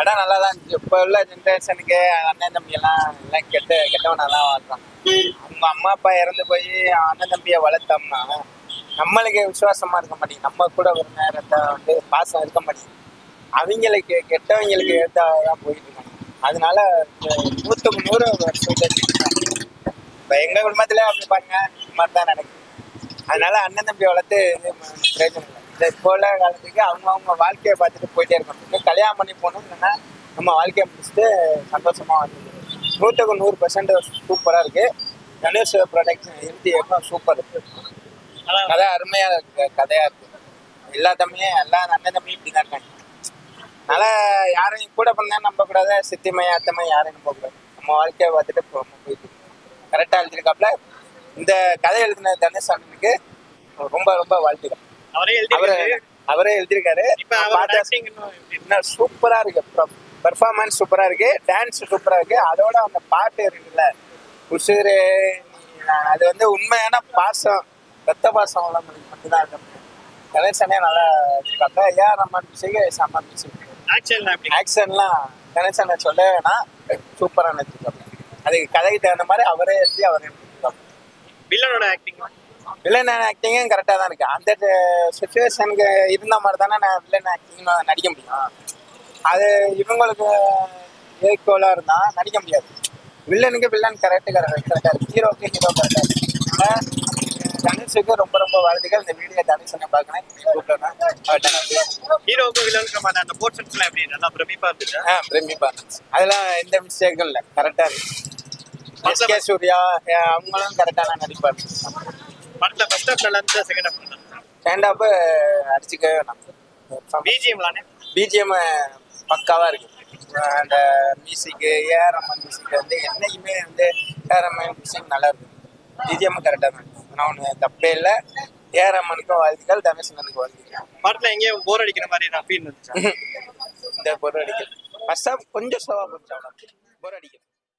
இடம் நல்லா தான் இருந்துச்சு. இப்போ உள்ள ஜென்ரேஷனுக்கு அண்ணன் தம்பி எல்லாம் எல்லாம் கெட்ட கெட்டவன் தான் வாழ்றான். அவங்க அம்மா அப்பா இறந்து போய் அண்ணன் தம்பியை வளர்த்தோம்னா நம்மளுக்கு விசுவாசமா இருக்க மாட்டேங்குது. நம்ம கூட ஒரு நேரத்தை வந்து பாசம் இருக்க மாட்டேங்குது. அவங்களுக்கு கெட்டவங்களுக்கு ஏற்றாதான் போயிட்டு இருக்காங்க. அதனால நூற்றுக்கு நூறு இப்போ எங்க குடும்பத்தில் அப்படி பாருங்க இந்த மாதிரி தான் நடக்குது. அதனால அண்ணன் தம்பி வளர்த்து இது பிரயோஜனம் இல்லை. இந்த இப்போ உள்ள காலத்துக்கு அவங்க அவங்க வாழ்க்கையை பார்த்துட்டு போயிட்டே இருக்கணும் இன்னும் கல்யாணம் பண்ணி போகணும் இல்லைன்னா நம்ம வாழ்க்கையை முடிச்சுட்டு சந்தோஷமா வந்து நூற்றுக்கு நூறு பர்சன்ட் சூப்பராக இருக்கு. கணேஷ் ப்ரொடக்ஷன் எழுதி எப்போ சூப்பர் இருக்கு. கதை அருமையா இருக்கு கதையா இருக்கு. எல்லா தம்பியும் எல்லா அண்ணன் தம்பியும் இப்படி தான் இருக்காங்க. அதனால யாரையும் கூட பண்ணா நம்ப கூடாது சித்திமையா அத்தமை யாரையும் நம்ப கூடாது நம்ம வாழ்க்கையை பார்த்துட்டு போயிட்டு கரெக்டாக எழுதிருக்காப்ல இந்த கதை எழுதின தனுஷ் அண்ணனுக்கு ரொம்ப ரொம்ப வாழ்த்துக்கள். அவரே அவரு எழுதி அவரே எழுதியிருக்காரு. பார்த்தா சூப்பரா இருக்கு? பெர்ஃபார்மன்ஸ் சூப்பரா இருக்கு. டான்ஸ் சூப்பரா இருக்கு. அதோட அந்த பாட்டு இருக்குல்ல உசுறு அது வந்து உண்மையான பாசம். ரத்த பாசம் மட்டும்தான் அது. கணேசனே நல்லா இருக்காங்க ஏன் நம்ம மியூசிக் செம்ம மியூசிக் எப்படி ஆக்ஷன்லாம் கணேசனை சொல்ல வேணாம். சூப்பராக நடிச்சிருக்காங்க அதுக்கு கதைக்கு தகுந்த மாதிரி அவரே எழுதி அவரே வில்லனோட ஆக்டிங் வில்லன் ஆக்டிங்கும் கரெக்டாக தான் இருக்கு. அந்த சுச்சுவேஷனுக்கு இருந்த மாதிரி தானே நான் வில்லன் ஆக்டிங் நடிக்க முடியும். அது இவங்களுக்கு ஈக்குவலாக இருந்தால் நடிக்க முடியாது. வில்லனுக்கு வில்லன் கரெக்டு கரெக்ட் கரெக்டாக இருக்கு. ஹீரோக்கு ஹீரோ கரெக்டாக இருக்கு. தனுஷுக்கு ரொம்ப ரொம்ப வாழ்த்துக்கள். இந்த வீடியோ கூப்பிட்டேன் அவர்கிட்ட நன்றி ஹீரோக்கு வில்லனுக்கு அந்த போர்ஷன்ஸ் எல்லாம் எப்படி? நல்லா பிரமிப்பா இருந்துச்சு? ஆ பிரமிப்பா இருந்துச்சு. அதெல்லாம் எந்த மிஸ்டேக்கும் இல்லை. கரெக்டாக இருக்கு. எஸ்கே சூர்யா அஹ் அவங்களும் கரெக்டான நடிப்பார் படத்துல ஃபர்ஸ்ட் ஹாஃப் நல்லா இருந்துச்சு செகண்ட் ஹாஃப் நல்லா இருந்துச்சு ஸ்டாண்ட் அப் அடிச்சுக்கவே வேணாம். பிஜிஎம்லானே பிஜிஎம் பக்காவா இருக்கு. அந்த மியூசிக்கு ஏஆர் ரமன் மியூசிக் வந்து என்னைக்குமே வந்து ஏஆர் ரமன் மியூசிக் நல்லா இருக்கு. பிஜிஎம் கரெக்டாக தான் நான் ஒன்று தப்பே இல்லை. ஏஆர் ரமனுக்கும் வாழ்த்துக்கள் தனுஷனுக்கு வாழ்த்துக்கள். படத்துல எங்கேயும் போர் அடிக்கிற மாதிரி நான் ஃபீல் இருந்துச்சு இந்த பொருள் அடிக்கல். ஃபர்ஸ்ட் கொஞ்சம் ஸ்லோவாக போச்சு பொருள் அடிக்கல்.